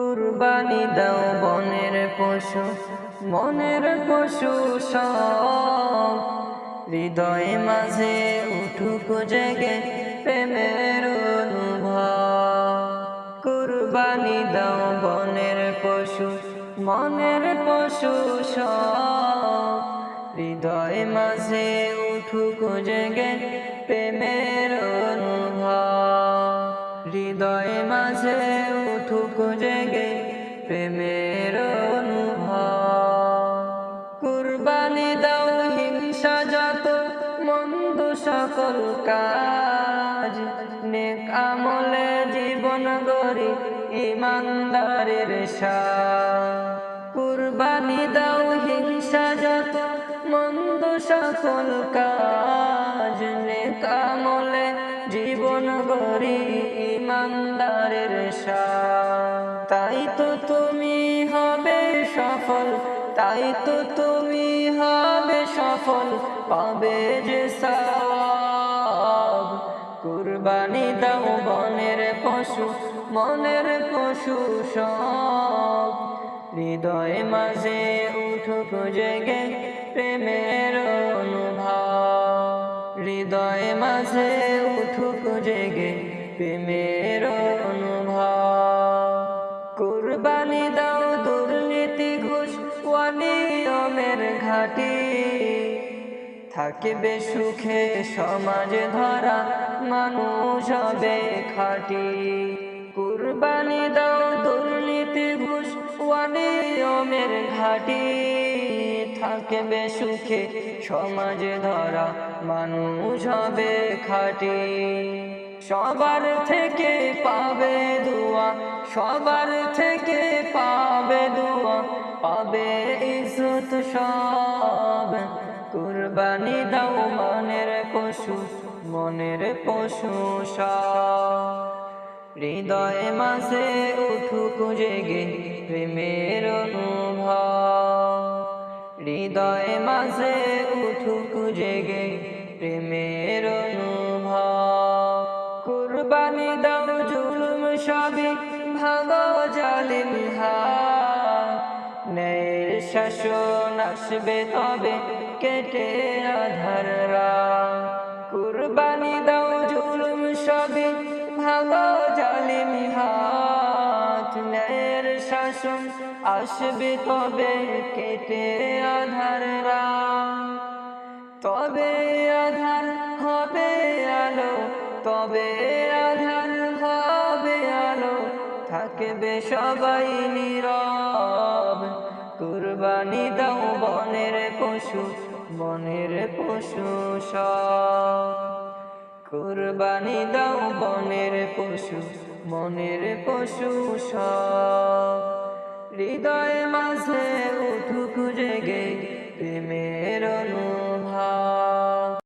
কুরবানি দাও বনের পশু মনের পশু সব। হৃদয়ে মাঝে উঠুক জেগে প্রেমের কুরবানি দাও বনের পশু মনের পশু সব। হৃদয়ে মাঝে উঠুক জেগে প্রেমের অনুভব। হৃদয়ে মাঝে সকল কাজ, নেক আমলে জীবন গড়ি ইমানদারের কুরবানি দাও হিংসা যত, মন্দ সকল কাজ, নেক আমলে জীবন গড়ি ইমানদারের তাই তো তুমি হবে সফল, তাই তো তুমি হবে সফল পাবে যে সওয়াব কুরবানি দাও বনের পশু মনের পশু সব। হৃদয়ে মাঝে উঠুক জেগে প্রেমের অনুভব। হৃদয় মাঝে উঠুক জেগে প্রেমের অনুভব। কুরবানি দাও দুর্নীতি ঘুষ ওয়ানিয়মের ঘাটি। থাকবে সুখে সমাজ ধরা, মানুষ হবে খাটি। কুরবানি দাও দুর্নীতি ঘুষ ওয়ানিয়মের ঘাটি। থাকবে সুখে সমাজ ধরা, মানুষ হবে খাটি। সবার থেকে পাবে দুয়া, সবার থেকে পাবে দুয়া, পাবে ইজ্জত সব। কুরবানি দাও মনের পশু মনের পশু সব। হৃদয়ে মাঝে উঠুক জেগে প্রেমের অনুভব। হৃদয়ে মাঝে উঠুক জেগে প্রেমের অনুভব। কুরবানি দাও জুলুম সবই ভাগো জালিম ন্যায়ের শাসন আসবে তবে কেটে আধাররা কুরবানি দাও জুলুম সবই ভাগো জালিম হাত। ন্যায়ের শাসন আসবে তবে কেটে আধাররা তবে আধার হবে আলো, তবে আধার হবে আলো। থাকবে সবাই নীরব। কুরবানি দাও বনের পশু বনের পশু কুরবানি দাও বনের পশু মনের পশু হৃদয় মাঝে উঠুক জেগে প্রেমের অনুভব